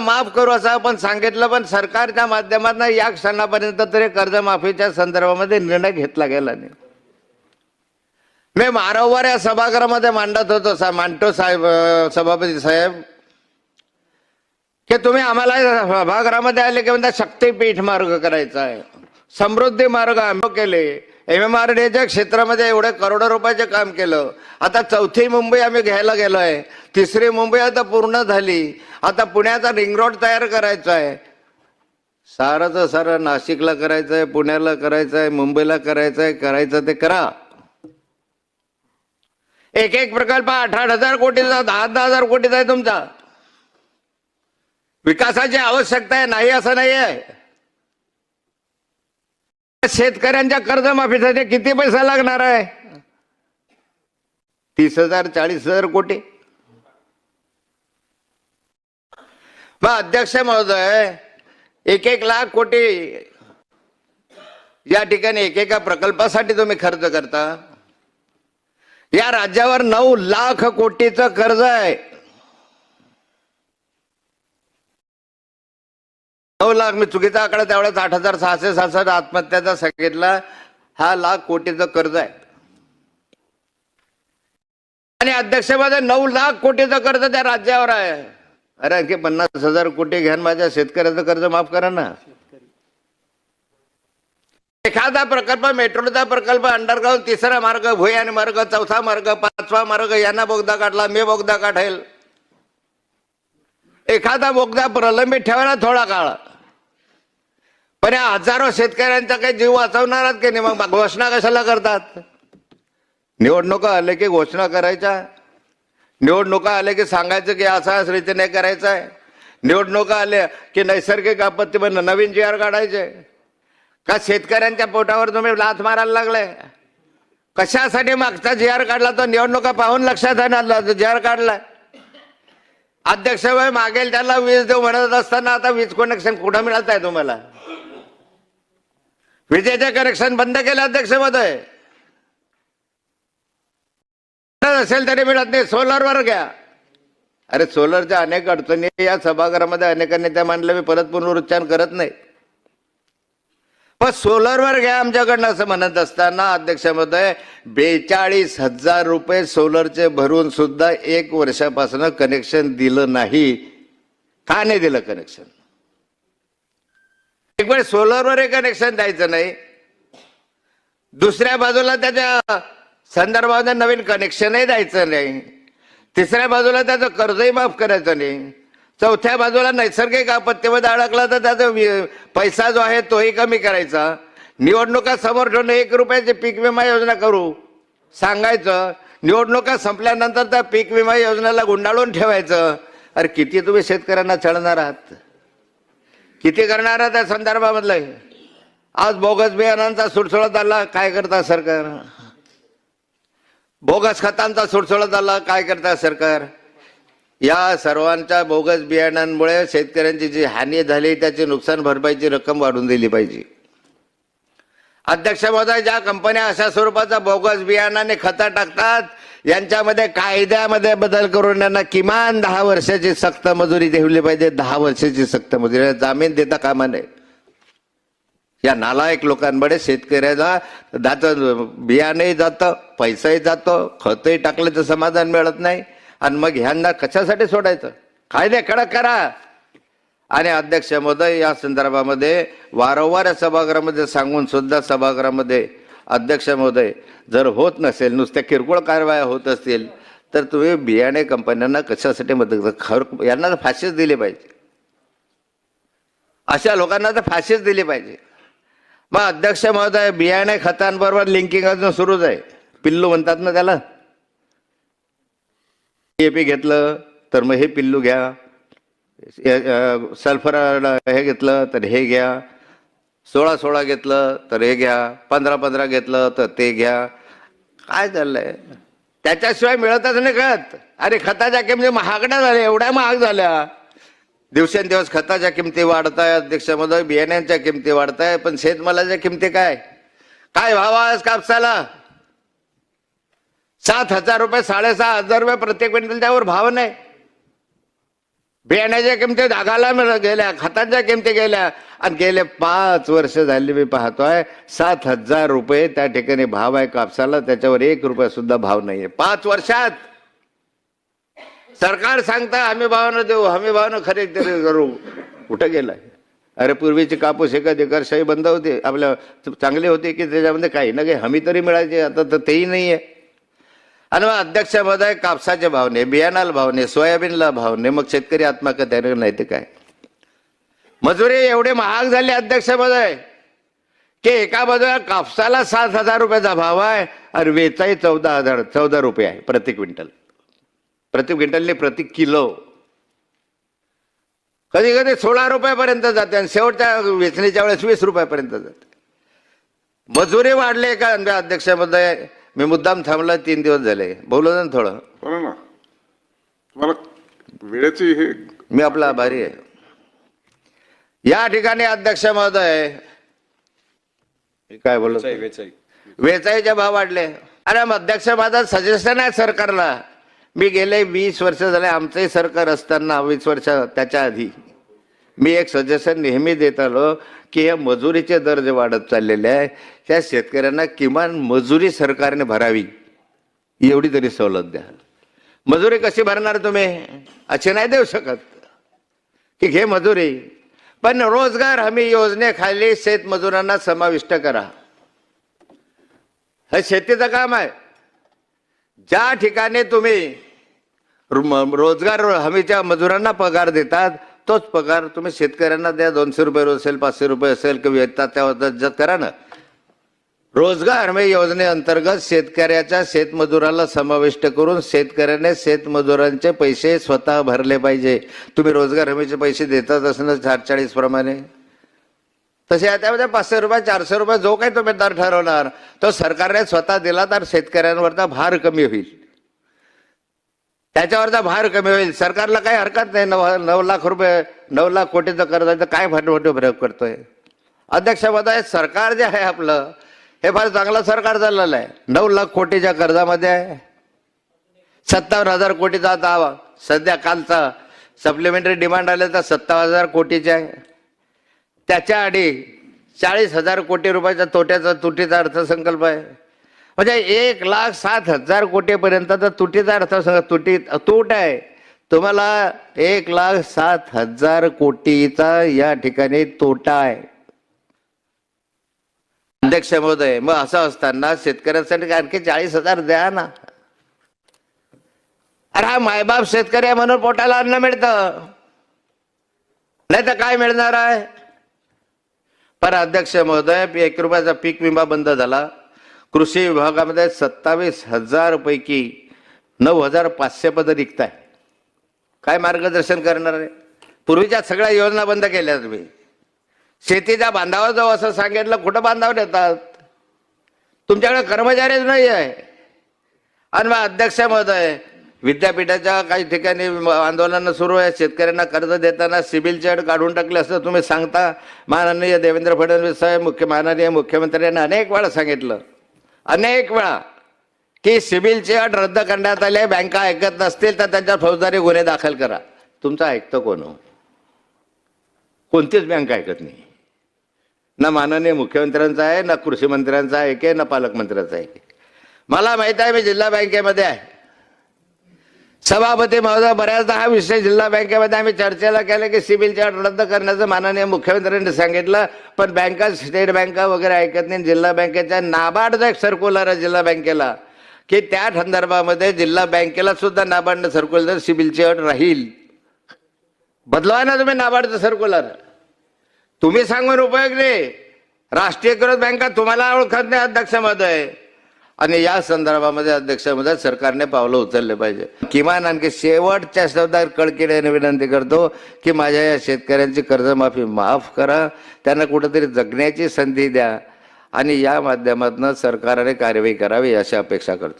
माफ करू असं आपण सांगितलं पण सरकारच्या माध्यमातून या क्षणापर्यंत तरी कर्जमाफीच्या संदर्भामध्ये निर्णय घेतला गेला नाही. मी वारंवार या सभागृहामध्ये मांडत होतो सा मांडतो साहेब सभापती साहेब. की तुम्ही आम्हाला सभागृहामध्ये आले की म्हणता शक्तीपीठ मार्ग करायचा आहे. समृद्धी मार्ग आम्ही केले. एम एम आर डीच्या क्षेत्रामध्ये एवढे करोडो रुपयाचे काम केलं. आता चौथी मुंबई आम्ही घ्यायला गेलो आहे तिसरी मुंबई आता पूर्ण झाली. आता पुण्याचा रिंग रोड तयार करायचा आहे सारंच सारं नाशिकला करायचं आहे पुण्याला करायचं आहे मुंबईला करायचं आहे करायचं ते करा. एक एक प्रकल्प आठ आठ हजार कोटीचा दहा दहा हजार कोटीचा आहे तुमचा. विकासाची आवश्यकता आहे नाही असं नाही आहे शेतकऱ्यांच्या कर्जमाफीसाठी किती पैसा लागणार आहे? तीस हजार चाळीस हजार कोटी. मग अध्यक्ष महोदय एक एक लाख कोटी या ठिकाणी एकेका प्रकल्पासाठी तुम्ही खर्च करता. या राज्यावर नऊ लाख कोटीचं कर्ज आहे. नऊ लाख मी चुकीचा आकडा त्यावेळेस आठ हजार सहाशे सहासष्ट आत्महत्याचा सांगितला. हा लाख कोटीचं कर्ज आहे. आणि अध्यक्षमध्ये नऊ लाख कोटीचं कर्ज त्या राज्यावर आहे. अरे आणखी पन्नास हजार कोटी घ्या माझ्या शेतकऱ्याचं कर्ज माफ करा ना. एखादा प्रकल्प मेट्रोचा प्रकल्प अंडरग्राऊंड तिसरा मार्ग भुयान मार्ग चौथा मार्ग पाचवा मार्ग यांना बोगदा काढला मी बोगदा काढेल. एखादा बोगदा प्रलंबित ठेवायला थोडा काळ. पण या हजारो शेतकऱ्यांचा काही जीव वाचवणारच की नाही? मग घोषणा कशाला करतात? निवडणुका आल्या की घोषणा करायच्या. निवडणुका आल्या की सांगायचं की असा रीतीने करायचं आहे निवडणुका आल्या की नैसर्गिक आपत्ती नवीन जी आर काढायचे. का शेतकऱ्यांच्या पोटावर तुम्ही लाथ मारायला लागलाय? कशासाठी मागचा जी आर काढला तो? निवडणुका पाहून लक्षात आणला जी आर काढलाय. अध्यक्ष मागेल त्याला वीज देऊ म्हणत असताना आता वीज कनेक्शन कुठं मिळत आहे तुम्हाला? विजेचे कनेक्शन बंद केले अध्यक्ष महोदय असेल तरी मिळत नाही सोलरवर घ्या. अरे सोलरच्या अनेक अडचणी या सभागृहामध्ये अनेकांनी त्या मानलं मी परत पुनरुच्चार करत नाही. पण सोलरवर घ्या आमच्याकडनं असं म्हणत असताना अध्यक्ष बेचाळीस हजार रुपये सोलरचे भरून सुद्धा एक वर्षापासून कनेक्शन दिलं नाही. का नाही दिलं कनेक्शन एक वेळ सोलरवर कनेक्शन द्यायचं नाही. दुसऱ्या बाजूला त्याच्या संदर्भात नवीन कनेक्शनही द्यायचं नाही. तिसऱ्या बाजूला त्याचं कर्जही माफ करायचं नाही. चौथ्या बाजूला नैसर्गिक आपत्तीमध्ये अडकला तर त्याचा पैसा जो आहे तोही कमी करायचा. निवडणुका समोर ठेवून एक रुपयाची पीक विमा योजना करू. सांगायचं निवडणुका संपल्यानंतर त्या पीक विमा योजनेला गुंडाळून ठेवायचं. अरे किती तुम्ही शेतकऱ्यांना छळणार आहात? किती करणार त्या संदर्भामधलं? आज बोगस बियाणांचा सुटसुळत आला काय करता सरकार? बोगस खतांचा सुटसुळत आला काय करता सरकार? या सर्वांच्या बोगस बियाणांमुळे शेतकऱ्यांची जी हानी झाली त्याची नुकसान भरपाईची रक्कम वाढून दिली पाहिजे. अध्यक्ष महोदय ज्या कंपन्या अशा स्वरूपाचा बोगस बियाणाने खतं टाकतात यांच्यामध्ये कायद्यामध्ये बदल करून यांना किमान दहा वर्षाची सक्त मजुरी ठेवली पाहिजे. दहा वर्षाची सक्त मजुरी. जामीन देता कामा नये. या नालायक लोकांकडे शेतकऱ्याला जातं बियाणंही जातं पैसाही जातो खतही टाकलं तर समाधान मिळत नाही. आणि मग ह्यांना कशासाठी सोडायचं? कायदे कडक करा. आणि अध्यक्ष महोदय या संदर्भामध्ये वारंवार या सभागृहामध्ये सांगून सुद्धा सभागृहामध्ये अध्यक्ष महोदय जर होत नसेल नुसत्या किरकोळ कारवाया होत असतील तर तुम्ही बियाणे कंपन्यांना कशासाठी मदत खर यांना तर फाशीच दिली पाहिजे. अशा लोकांना तर फाशीच दिली पाहिजे. मग अध्यक्ष महोदय बियाणे खतांबरोबर लिंकिंग अजून सुरूच आहे. पिल्लू म्हणतात ना त्याला. ए पी घेतलं तर मग हे पिल्लू घ्या. सल्फर हे घेतलं तर हे घ्या सोळा सोळा घेतलं तर हे घ्या पंधरा पंधरा घेतलं तर ते घ्या काय चाललंय त्याच्याशिवाय मिळतच नाही खत अरे खताच्या किमती महागड्या झाल्या एवढ्या महाग झाल्या दिवसेंदिवस खताच्या किमती वाढत आहे अध्यक्ष बियाण्यांच्या किमती वाढत आहे पण शेतमालाच्या किमती काय काय भाव आज कापसाला सात हजार रुपये साडेसहा हजार रुपये प्रत्येक क्विंटल त्यावर भाव नाही बियाण्याच्या किमती धागाला मिळत गेल्या खतांच्या किमती गेल्या. आणि गेले पाच वर्ष झाली मी पाहतोय सात हजार रुपये त्या ठिकाणी भाव आहे कापसाला त्याच्यावर एक रुपया सुद्धा भाव नाहीये. पाच वर्षात! सरकार सांगतं हमी भावानं देऊ हमी भावानं खरेदी करू. कुठं गेलाय? अरे पूर्वीची कापूस एका शाही बंद होते. आपल्या चांगले होते की त्याच्यामध्ये काही ना काही हमी तरी मिळायची. आता तर तेही नाही आहे आणि मग अध्यक्ष महोदय कापसाचे भावने बियाणाला भावने सोयाबीनला भावने मग शेतकरी आत्महत्या नाही ते काय? मजुरी एवढे महाग झाले अध्यक्ष महोदय की एका बाजूला कापसाला सात हजार रुपयाचा भाव आहे आणि वेचाही चौदा हजार चौदा रुपये आहे प्रति क्विंटल. प्रति क्विंटलने प्रति किलो. कधी कधी सोळा रुपयापर्यंत जाते आणि शेवटच्या वेचणीच्या वेळेस वीस रुपयापर्यंत जाते. मजुरी वाढले का अध्यक्ष मी मुद्दाम थांबला तीन दिवस झाले. बोलू ना थोडं. बरं ना. तुम्हाला वेळेची हे मी आपला आभारी आहे. या ठिकाणी अध्यक्ष महोदय. मी काय बोललो? वेचाईचे भाव वाढले. अरे मग अध्यक्ष माझं सजेशन आहे सरकारला. मी गेले वीस वर्ष झाले आमचंही सरकार असताना वीस वर्ष त्याच्या आधी. मी एक सजेशन नेहमी देत आलो की या मजुरीचे दर जे वाढत चाललेले आहे. त्या शेतकऱ्यांना किमान मजुरी सरकारने भरावी एवढी तरी सवलत द्या. मजुरी कशी भरणार तुम्ही? असे नाही देऊ शकत. की घे मजुरी. पण रोजगार हमी योजनेखाली शेतमजुरांना समाविष्ट करा. हे शेतीचं काम आहे. ज्या ठिकाणी तुम्ही रोजगार हमीच्या मजुरांना पगार देतात तोच पगार तुम्ही शेतकऱ्यांना द्या. दोनशे रुपये रोज असेल पाचशे रुपये असेल किंवा येतात त्या दर्जात करा ना. रोजगार हमी योजनेअंतर्गत शेतकऱ्याच्या शेतमजुराला समाविष्ट करून शेतकऱ्याने शेतमजुरांचे पैसे स्वतः भरले पाहिजे. तुम्ही रोजगार हमीचे पैसे देतात असं चारचाळीस प्रमाणे. तसे त्यामध्ये म्हणजे पाचशे रुपये चारशे रुपये जो काही तुम्ही दर ठरवणार तो सरकारने स्वतः दिला तर शेतकऱ्यांवरचा भार कमी होईल. त्याच्यावरचा भार कमी होईल सरकारला काही हरकत नाही. नऊ नऊ लाख रुपये नऊ लाख कोटीचं कर्ज आहे तर काय मोठे प्रयोग करतोय? अध्यक्ष महोदय सरकार जे आहे आपलं हे फार चांगलं सरकार चाललेलं आहे. नऊ लाख कोटीच्या कर्जामध्ये आहे. सत्तावन्न हजार कोटीचा आता सध्या कालचा सप्लिमेंटरी डिमांड आले तर सत्तावन्न हजार कोटीचे आहे. त्याच्या आधी चाळीस हजार कोटी रुपयाचा तोट्याचा तुटीचा अर्थसंकल्प आहे. म्हणजे एक लाख सात हजार कोटीपर्यंतचा तुटीचा अर्थसंकल्प तुटी तूट आहे. तुम्हाला एक लाख सात हजार कोटीचा या ठिकाणी तोटा आहे. अध्यक्ष महोदय मग असं असताना शेतकऱ्यांसाठी आणखी चाळीस हजार द्या ना. अरे हा मायबाप शेतकरी आहे म्हणून पोटाला अन्न मिळतं. नाही तर काय मिळणार आहे? पर अध्यक्ष महोदय एक रुपयाचा पीक विमा बंद झाला. कृषी विभागामध्ये सत्तावीस हजारपैकी नऊ हजार पाचशे पदं रिक्त आहे काय मार्गदर्शन करणार आहे? पूर्वीच्या सगळ्या योजना बंद केल्या तुम्ही. शेतीच्या बांधावर जाऊ असं सांगितलं कुठं बांधावर येतात? तुमच्याकडे कर्मचारीच नाही आहे. आणि मग अध्यक्ष महोदय विद्यापीठाच्या काही ठिकाणी आंदोलनं सुरू आहे. शेतकऱ्यांना कर्ज देताना सिबिल चेड काढून टाकले असं तुम्ही सांगता. माननीय देवेंद्र फडणवीस साहेब मुख्य माननीय मुख्यमंत्र्यांनी अनेक वेळा सांगितलं. अनेक वेळा की सिबिलची अट रद्द करण्यात आली बँका ऐकत नसतील तर त्यांच्या फौजदारी गुन्हे दाखल करा. तुमचं ऐकतं कोण हो? कोणतीच बँक ऐकत नाही. ना माननीय मुख्यमंत्र्यांचा आहे ना कृषी मंत्र्यांचा आहे की ना पालकमंत्र्यांचा आहे. मला माहीत आहे मी जिल्हा बँकेमध्ये आहे. सभापती महोदय बऱ्याचदा हा विषय जिल्हा बँकेमध्ये आम्ही चर्चेला केलं की सिबिल चार्ट रद्द करण्याचं माननीय मुख्यमंत्र्यांनी सांगितलं पण बँका स्टेट बँका वगैरे ऐकत नाही. जिल्हा बँकेच्या नाबार्डचा एक सर्क्युलर आहे जिल्हा बँकेला की त्या संदर्भामध्ये जिल्हा बँकेला सुद्धा नाबार्ड सर्क्युलर सिबिलची अट राहील. बदलवा ना तुम्ही नाबार्डचं सर्क्युलर तुम्ही सांगून उपयोग नाही. राष्ट्रीयकृत बँका तुम्हाला ओळखत नाही अध्यक्ष महोदय. आणि या संदर्भामध्ये अध्यक्ष महोदय सरकारने पावलं उचलले पाहिजे. किमान आणखी शेवटच्या शब्दात कळकिड्याने विनंती करतो की माझ्या या शेतकऱ्यांची कर्जमाफी माफ करा. त्यांना कुठंतरी जगण्याची संधी द्या आणि या माध्यमातून सरकारने कार्यवाही करावी अशी अपेक्षा करतो.